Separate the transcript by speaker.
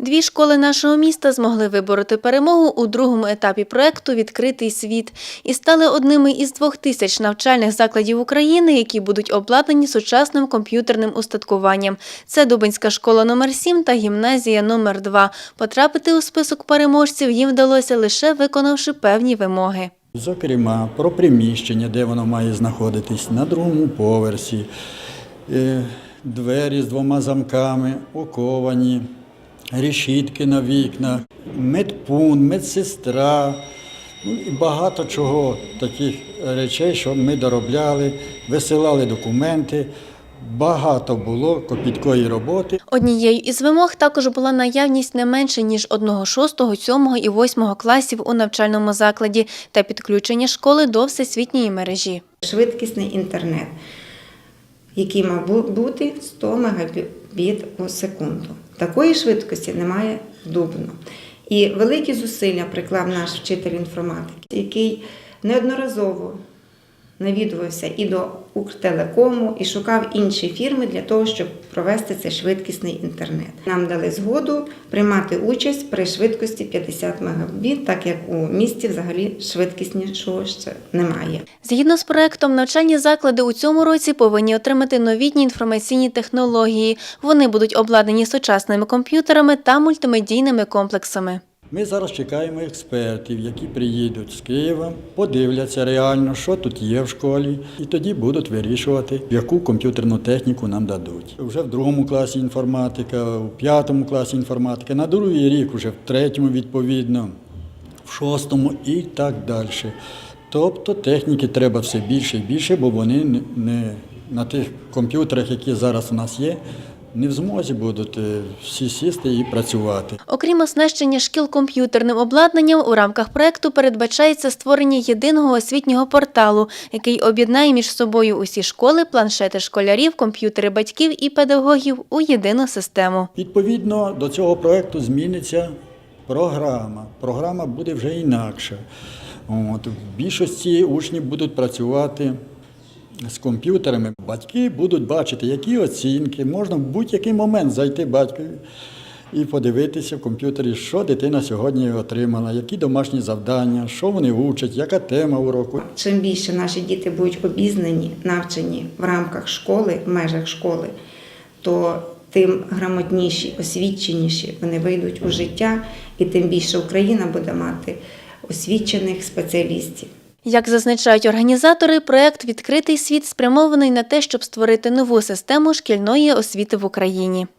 Speaker 1: Дві школи нашого міста змогли вибороти перемогу у другому етапі проекту Відкритий світ і стали одними із двох тисяч навчальних закладів України, які будуть обладнані сучасним комп'ютерним устаткуванням. Це Дубинська школа номер 7 та гімназія номер 2 Потрапити у список переможців їм вдалося лише виконавши певні вимоги.
Speaker 2: Зокрема, про приміщення, де воно має знаходитись, на другому поверсі, е, двері з двома замками, оковані, решітки на вікнах, медпункт, медсестра, ну і багато чого таких речей, що ми доробляли, висилали документи. Багато було копіткої роботи.
Speaker 1: Однією із вимог також була наявність не менше ніж одного шостого, сьомого і восьмого класів у навчальному закладі та підключення школи до всесвітньої мережі.
Speaker 3: швидкісний інтернет, який мав бути 100 Мбіт у секунду. Такої швидкості немає Дубно. І великі зусилля приклав наш вчитель інформатики, який неодноразово навідувався і до Укртелекому, і шукав інші фірми для того, щоб провести цей швидкісний інтернет. Нам дали згоду приймати участь при швидкості 50 Мбіт, так як у місті взагалі швидкіснішого ще немає.
Speaker 1: Згідно з проектом, навчальні заклади у цьому році повинні отримати новітні інформаційні технології. Вони будуть обладнані сучасними комп'ютерами та мультимедійними комплексами.
Speaker 2: Ми зараз чекаємо експертів, які приїдуть з Києва, подивляться реально, що тут є в школі, і тоді будуть вирішувати, яку комп'ютерну техніку нам дадуть. Вже в другому класі інформатика, у п'ятому класі інформатика, на другий рік, вже в третьому відповідно, в шостому і так далі. Тобто техніки треба все більше і більше, бо вони не на тих комп'ютерах, які зараз у нас є, не в змозі будуть е, всі сісти і працювати.
Speaker 1: Окрім оснащення шкіл комп'ютерним обладнанням, у рамках проекту передбачається створення єдиного освітнього порталу, який об'єднає між собою усі школи, планшети школярів, комп'ютери батьків і педагогів у єдину систему.
Speaker 2: Відповідно до цього проекту зміниться програма. Програма буде вже інакша. От, в більшості учнів будуть працювати з комп'ютерами. Батьки будуть бачити, які оцінки. Можна в будь-який момент зайти батькові і подивитися в комп'ютері, що дитина сьогодні отримала, які домашні завдання, що вони учать, яка тема уроку.
Speaker 3: Чим більше наші діти будуть обізнані, навчені в рамках школи, в межах школи, то тим грамотніші, освіченіші вони вийдуть у життя, і тим більше Україна буде мати освічених спеціалістів.
Speaker 1: Як зазначають організатори, проект Відкритий світ спрямований на те, щоб створити нову систему шкільної освіти в Україні.